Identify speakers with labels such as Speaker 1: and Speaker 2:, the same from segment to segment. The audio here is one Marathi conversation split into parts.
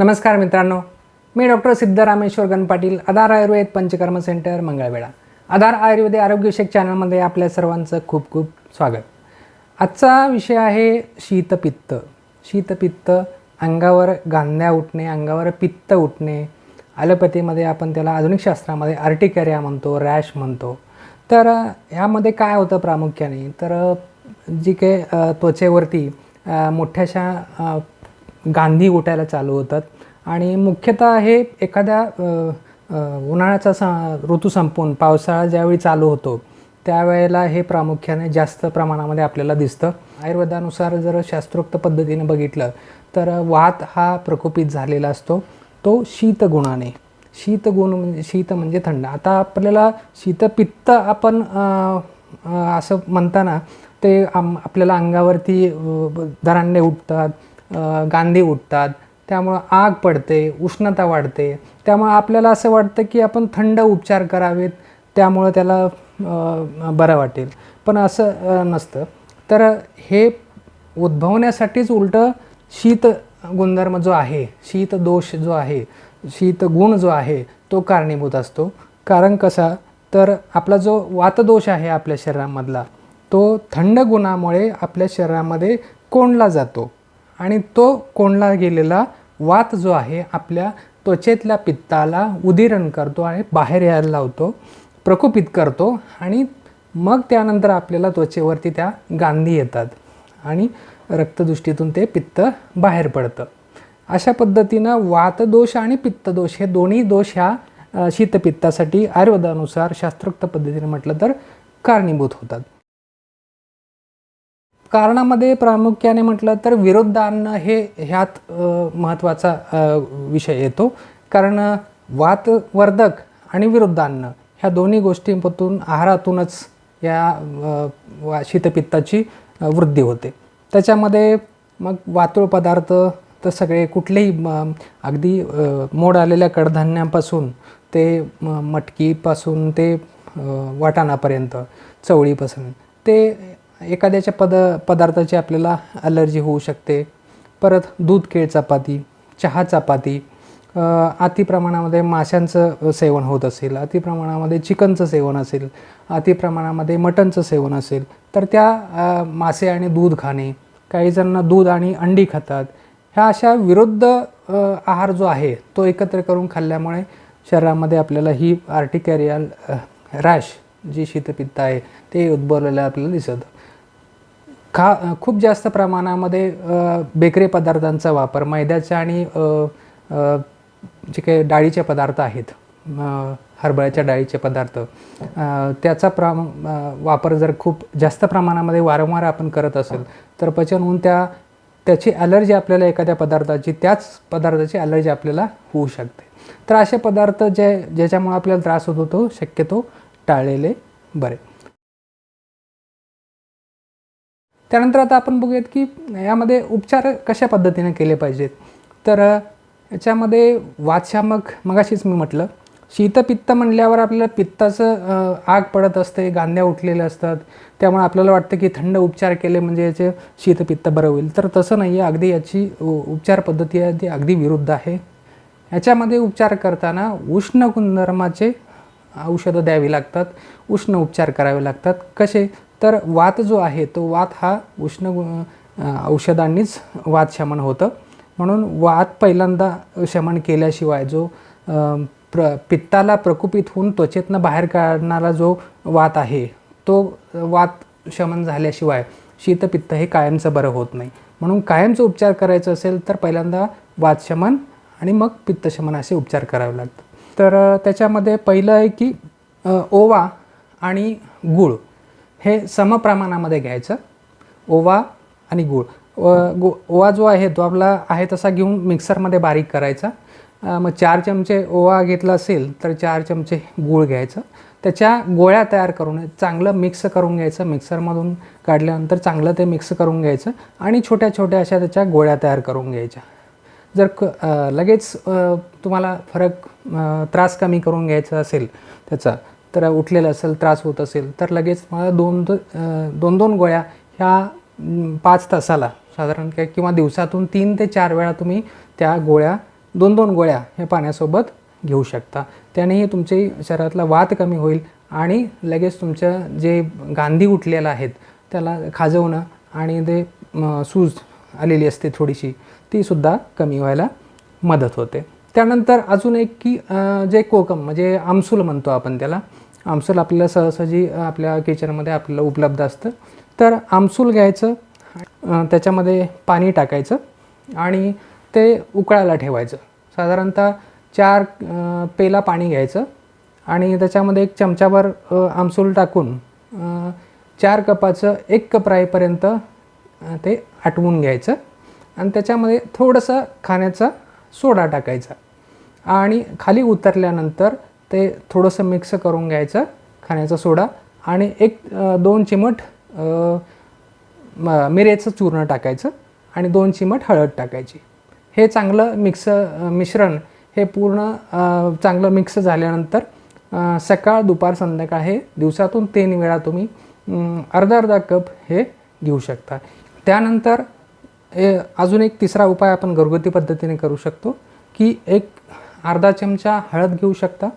Speaker 1: नमस्कार मित्रांनो. मी डॉक्टर सिद्धरामेश्वर गणपाटील आधार आयुर्वेद पंचकर्म सेंटर मंगळवेढा. आधार आयुर्वेद आरोग्यविषयक चॅनलमध्ये आपल्या सर्वांचं खूप खूप स्वागत. आजचा विषय आहे शीतपित्त. शीतपित्त अंगावर गांध्या उठणे अंगावर पित्त उठणे. ॲलोपॅथीमध्ये आपण त्याला आधुनिक शास्त्रामध्ये आर्टिकॅरिया म्हणतो रॅश म्हणतो. तर ह्यामध्ये काय होतं प्रामुख्याने? तर जी काही त्वचेवरती मोठ्याशा गांधी उठायला चालू होतात. आणि मुख्यतः हे एखाद्या उन्हाळ्याचा सा ऋतू संपून पावसाळा ज्यावेळी चालू होतो त्यावेळेला हे प्रामुख्याने जास्त प्रमाणामध्ये आपल्याला दिसतं. आयुर्वेदानुसार जर शास्त्रोक्त पद्धतीने बघितलं तर वात हा प्रकोपित झालेला असतो. तो शीतगुणाने. शीतगुण म्हणजे शीत म्हणजे थंड. आता आपल्याला शीतपित्त आपण असं म्हणताना ते आम आपल्याला अंगावरती दरांडे उठतात गांधी उठतात. त्यामुळं आग पडते उष्णता वाढते. त्यामुळं आपल्याला असं वाटतं की आपण थंड उपचार करावेत त्यामुळं त्याला बरं वाटेल. पण असं नसतं. तर हे उद्भवण्यासाठीच उलटं शीत गुणधर्म जो आहे शीत दोष जो आहे शीत गुण जो आहे तो कारणीभूत असतो. कारण कसा? तर आपला जो वातदोष आहे आपल्या शरीरामधला तो थंड गुणामुळे आपल्या शरीरामध्ये कोंडला जातो. आणि तो कोंडला गेलेला वात जो आहे आपल्या त्वचेतल्या पित्ताला उदिरण करतो आणि बाहेर यायला लावतो प्रकोपित करतो आणि मग त्यानंतर आपल्याला त्वचेवरती त्या गांधी येतात आणि रक्तदृष्टीतून ते पित्त बाहेर पडतं. अशा पद्धतीनं वातदोष आणि पित्तदोष हे दोन्ही दोष ह्या शीतपित्तासाठी आयुर्वेदानुसार शास्त्रोक्त पद्धतीने म्हटलं तर कारणीभूत होतात. कारणामध्ये प्रामुख्याने म्हटलं तर विरुद्ध अन्न हे ह्यात महत्त्वाचा विषय येतो. कारण वातवर्धक आणि विरुद्ध अन्न ह्या दोन्ही गोष्टींपासून आहारातूनच या वा शीतपित्ताची वृद्धी होते. त्याच्यामध्ये मग वातुळ पदार्थ तर सगळे कुठलेही म, अगदी मोड आलेल्या कडधान्यापासून ते म, मटकीपासून ते वाटाणापर्यंत चवळीपासून ते एखाद्याच्या पद पदार्थाची आपल्याला ॲलर्जी होऊ शकते. परत दूध केळ चपाती चहा चपाती अतिप्रमाणामध्ये अति प्रमाणामध्ये माशांचं सेवन होत असेल अति प्रमाणामध्ये चिकनचं सेवन असेल अति प्रमाणामध्ये मटनचं सेवन असेल तर त्या मासे आणि दूध खाणे काही जणांना दूध आणि अंडी खातात ह्या अशा विरुद्ध आहार जो आहे तो एकत्र करून खाल्ल्यामुळे शरीरामध्ये आपल्याला ही आर्टिकॅरियल रॅश जी शीतपित्त आहे ते उद्भवलेलं आपल्याला दिसतं. खा खूप जास्त प्रमाणामध्ये बेकरी पदार्थांचा वापर मैद्याच्या आणि जे काही डाळीचे पदार्थ आहेत हरभऱ्याच्या डाळीचे पदार्थ त्याचा प्रम वापर जर खूप जास्त प्रमाणामध्ये वारंवार आपण करत असेल तर पचन होऊन त्या त्याची ॲलर्जी आपल्याला एखाद्या पदार्थाची त्याच पदार्थाची ॲलर्जी आपल्याला होऊ शकते. तर असे पदार्थ जे ज्याच्यामुळे आपल्याला त्रास होतो तो शक्यतो टाळलेले बरे. त्यानंतर आता आपण बघूयात की यामध्ये उपचार कशा पद्धतीने केले पाहिजेत? तर याच्यामध्ये वाचामक मगाशीच मी म्हटलं शीतपित्त म्हणल्यावर आपल्याला पित्ताचं आग पडत असते गांध्या उठलेल्या असतात. त्यामुळे आपल्याला वाटतं की थंड उपचार केले म्हणजे याचे शीतपित्त बरं होईल. तर तसं नाही आहे अगदी याची उ- उपचार पद्धती आहे ती अगदी विरुद्ध आहे. याच्यामध्ये उपचार करताना उष्ण गुणधर्माचे औषधं द्यावी लागतात. उष्ण उपचार करावे लागतात. कसे? तर वात जो आहे तो वात हा उष्ण औषधांनीच वात शमन होतं. म्हणून वात पहिल्यांदा शमन केल्याशिवाय जो प्र पित्ताला प्रकुपित होऊन त्वचेतनं बाहेर काढणारा जो वात आहे तो वात शमन झाल्याशिवाय शीतपित्त हे कायमचं बरं होत नाही. म्हणून कायमचं उपचार करायचं असेल तर पहिल्यांदा वातशमन आणि मग पित्तशमन असे उपचार करावे लागतात. तर त्याच्यामध्ये पहिलं आहे की ओवा आणि गूळ. हे समप्रमाणामध्ये घ्यायचं. ओवा आणि गूळ. गो ओवा जो आहे तो आपला आहे तसा घेऊन मिक्सरमध्ये बारीक करायचा. मग चार चमचे ओवा घेतला असेल तर चार चमचे गूळ घ्यायचं. त्याच्या गोळ्या तयार करून चांगलं मिक्स करून घ्यायचं. मिक्सरमधून काढल्यानंतर चांगलं ते मिक्स करून घ्यायचं आणि छोट्या छोट्या अशा त्याच्या गोळ्या तयार करून घ्यायच्या. जर क लगेच तुम्हाला फरक त्रास कमी करून घ्यायचा असेल त्याचा तर उठलेलं असेल त्रास होत असेल तर लगेच मला दोन दोन दोन गोळ्या ह्या पाच तासाला साधारण काय किंवा दिवसातून तीन ते चार वेळा तुम्ही त्या गोळ्या दोन दोन गोळ्या हे पाण्यासोबत घेऊ शकता. त्यानेही तुमचे शरीरातला वात कमी होईल आणि लगेच तुमचं जे गांधी उठलेलं आहेत त्याला खाजवणं आणि ते सूज आलेली असते थोडीशी तीसुद्धा कमी व्हायला मदत होते. त्यानंतर अजून एक की जे कोकम म्हणजे आमसूल म्हणतो आपण त्याला आमसूल आपल्याला सहसहजी आपल्या किचनमध्ये आपल्याला उपलब्ध असतं तर आमसूल घ्यायचं त्याच्यामध्ये पाणी टाकायचं आणि ते उकळायला ठेवायचं. साधारणतः चार पेला पाणी घ्यायचं आणि त्याच्यामध्ये एक चमचाभर आमसूल टाकून चार कपाचं एक कप राईपर्यंत ते आटवून घ्यायचं आणि त्याच्यामध्ये थोडंसं खाण्याचा सोडा टाकायचा आणि खाली उतरल्यानंतर ते थोडंसं मिक्स करून घ्यायचं खाण्याचा सोडा आणि एक दोन चिमट म- मिरेचं चूर्ण टाकायचं आणि दोन चिमट हळद टाकायची. हे चांगलं मिक्स मिश्रण हे पूर्ण चांगलं मिक्स झाल्यानंतर सकाळ दुपार संध्याकाळ हे दिवसातून तीन वेळा तुम्ही अर्धा अर्धा कप हे घेऊ शकता. त्यानंतर अजून एक तिसरा उपाय आपण घरगुती पद्धतीने करू शकतो की एक अर्धा चमचा हळद घेऊ शकता.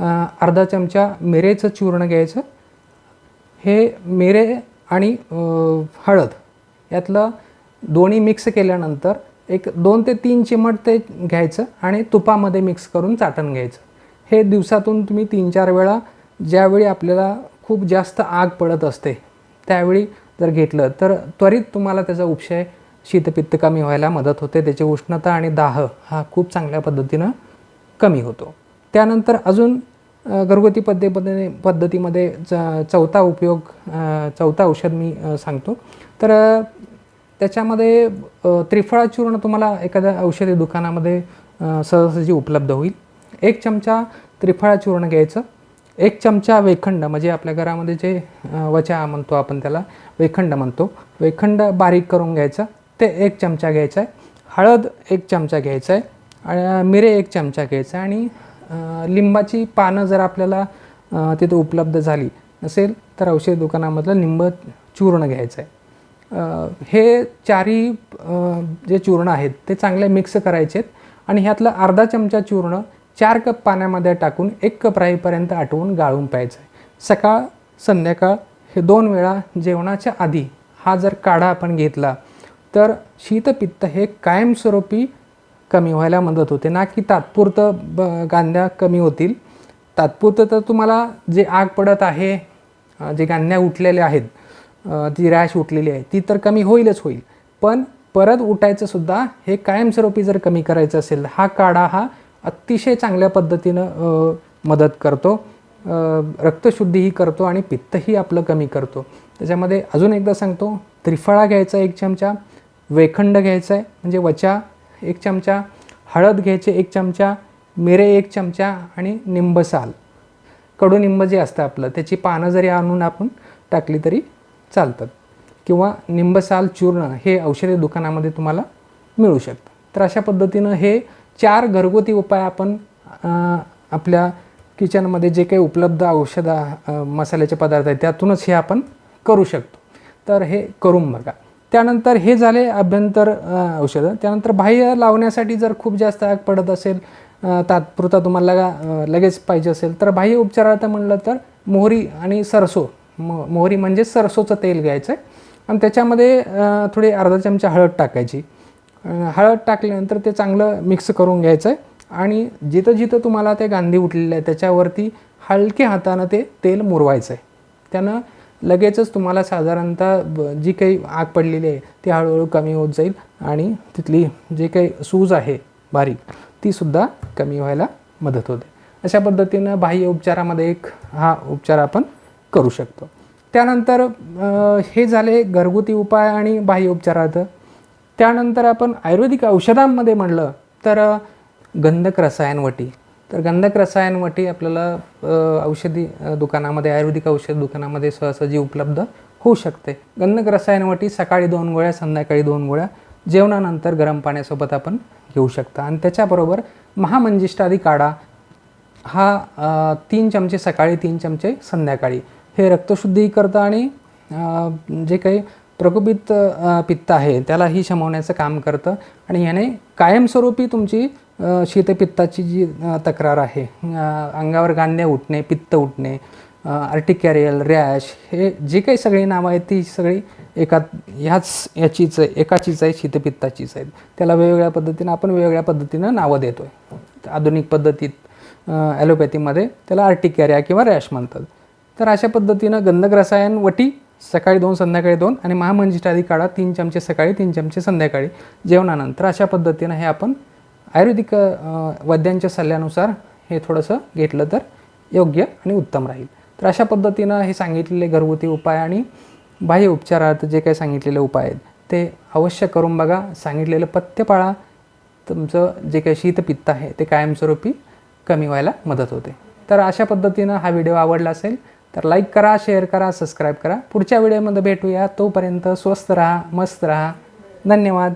Speaker 1: अर्धा चमचा मिरेचं चूर्ण घ्यायचं. हे मिरे आणि हळद यातलं दोन्ही मिक्स केल्यानंतर एक दोन ते तीन चिमट ते घ्यायचं आणि तुपामध्ये मिक्स करून चाटण घ्यायचं. हे दिवसातून तुम्ही तीन चार वेळा ज्यावेळी आपल्याला खूप जास्त आग पडत असते त्यावेळी जर घेतलं तर त्वरित तुम्हाला त्याचा उपशय शीतपित्त कमी व्हायला मदत होते. त्याची उष्णता आणि दाह हा खूप चांगल्या पद्धतीनं कमी होतो. त्यानंतर अजून घरगुती घरगुती पद्धतीमध्ये पद्धतीमध्ये च चौथा उपयोग चौथा औषध मी सांगतो. तर त्याच्यामध्ये त्रिफळा चूर्ण तुम्हाला एखाद्या औषधी दुकानामध्ये सहजसहजी उपलब्ध होईल. एक चमचा त्रिफळा चूर्ण घ्यायचं. एक चमचा वेखंड म्हणजे आपल्या घरामध्ये जे वचा म्हणतो आपण त्याला वेखंड म्हणतो. वेखंड बारीक करून घ्यायचं. ते एक चमचा घ्यायचा आहे हळद एक चमचा घ्यायचा आहे आणि मिरे एक चमचा घ्यायचा आहे आणि लिंबाची पानं जर आपल्याला तिथे उपलब्ध झाली नसेल तर औषध दुकानामधलं लिंब चूर्ण घ्यायचं आहे हे चारही जे चूर्ण आहेत ते चांगले मिक्स करायचे आहेत आणि ह्यातलं अर्धा चमचा चूर्ण चार कप पाण्यामध्ये टाकून एक कप राहीपर्यंत आटवून गाळून प्यायचं आहे सकाळ संध्याकाळ हे दोन वेळा जेवणाच्या आधी हा जर काढा आपण घेतला तर शीतपित्त हे कायमस्वरूपी कमी व्हायला मदत होते. ना की तात्पुरतं ब गांध्या कमी होतील. तात्पुरतं तर तुम्हाला जे आग पडत आहे जे गांध्या उठलेल्या आहेत जी ती रॅश उठलेली आहे ती तर कमी होईलच होईल. पण परत उठायचं सुद्धा हे कायमस्वरूपी जर कमी करायचं असेल हा काढा हा अतिशय चांगल्या पद्धतीनं मदत करतो. रक्तशुद्धीही करतो आणि पित्तही आपलं कमी करतो. त्याच्यामध्ये अजून एकदा सांगतो त्रिफळा घ्यायचा एक चमचा वेखंड घ्यायचा आहे म्हणजे वचा एक चमचा हळद घ्यायचे एक चमचा मिरे एक चमचा आणि निंबसाल कडुनिंब जे असतं आपलं त्याची पानं जरी आणून आपण टाकली तरी चालतात. किंवा निंबसाल चूर्ण हे औषधी दुकानामध्ये तुम्हाला मिळू शकतं. तर अशा पद्धतीनं हे चार घरगुती उपाय आपण आपल्या किचनमध्ये जे काही उपलब्ध औषधं मसाल्याचे पदार्थ आहेत त्यातूनच हे आपण करू शकतो. तर हे करून बघा. त्यानंतर हे झाले अभ्यंतर औषधं. त्यानंतर बाह्य लावण्यासाठी जर खूप जास्त आग पडत असेल तात्पुरता तुम्हाला लगेच पाहिजे असेल तर बाह्य उपचारार्थ म्हणलं तर मोहरी आणि सरसो. मो मोहरी म्हणजे सरसोचं तेल घ्यायचं आहे आणि त्याच्यामध्ये थोडी अर्धा चमचा हळद टाकायची. हळद टाकल्यानंतर ते चांगलं मिक्स करून घ्यायचं आहे आणि जिथं जिथं तुम्हाला ते गांधी उठलेले आहे त्याच्यावरती हलके हातानं ते तेल मुरवायचं आहे. त्यानं लगेचच तुम्हाला साधारणतः ब- जी काही आग पडलेली आहे ती हळूहळू कमी होत जाईल आणि तिथली जे काही सूज आहे बारीक तीसुद्धा कमी व्हायला मदत होते. अशा पद्धतीनं बाह्य उपचारामध्ये एक हा उपचार आपण करू शकतो. त्यानंतर हे झाले घरगुती उपाय आणि बाह्य उपचारार्थ. त्यानंतर आपण आयुर्वेदिक औषधांमध्ये म्हणलं तर गंधक रसायनवटी. तर गंधक रसायनवटी आपल्याला औषधी दुकानामध्ये आयुर्वेदिक औषध दुकानामध्ये सहसहजी उपलब्ध होऊ शकते. गंधक रसायनवटी सकाळी दोन गोळ्या संध्याकाळी दोन गोळ्या जेवणानंतर गरम पाण्यासोबत आपण घेऊ शकता. आणि त्याच्याबरोबर महामंजिष्ठादी काढा. हा तीन चमचे सकाळी तीन चमचे संध्याकाळी. हे रक्तशुद्धी करतं आणि जे काही प्रकोपित पित्त आहे त्यालाही शमवण्याचं काम करतं. आणि याने कायमस्वरूपी तुमची शीतपित्ताची जी तक्रार आहे अंगावर गांधे उठणे पित्त उठणे आर्टिकॅरियल रॅश हे जे काही सगळी नावं आहेत ती सगळी एका ह्याच याचीच आहे एकाचीच आहे शीतपित्ताचीच आहेत. त्याला वेगवेगळ्या पद्धतीनं आपण वेगवेगळ्या पद्धतीनं नावं देतो आहे आधुनिक पद्धतीत ॲलोपॅथीमध्ये त्याला आर्टिकॅरिया किंवा रॅश म्हणतात. तर अशा पद्धतीनं गंधक रसायन वटी सकाळी दोन संध्याकाळी दोन आणि महामंजिष्ठादी काढा तीन चमचे सकाळी तीन चमचे संध्याकाळी जेवणानंतर अशा पद्धतीनं हे आपण आयुर्वेदिक वैद्यांच्या सल्ल्यानुसार हे थोडंसं घेतलं तर योग्य आणि उत्तम राहील. तर अशा पद्धतीनं हे सांगितलेले घरगुती उपाय आणि बाह्य उपचारार्थ जे काही सांगितलेले उपाय आहेत ते अवश्य करून बघा. सांगितलेलं पथ्य पाळा. तुमचं जे काही शीतपित्त आहे ते कायमस्वरूपी कमी व्हायला मदत होते. तर अशा पद्धतीनं हा व्हिडिओ आवडला असेल तर लाईक करा शेअर करा सबस्क्राईब करा. पुढच्या व्हिडिओमध्ये भेटूया. तोपर्यंत स्वस्त राहा मस्त राहा. धन्यवाद.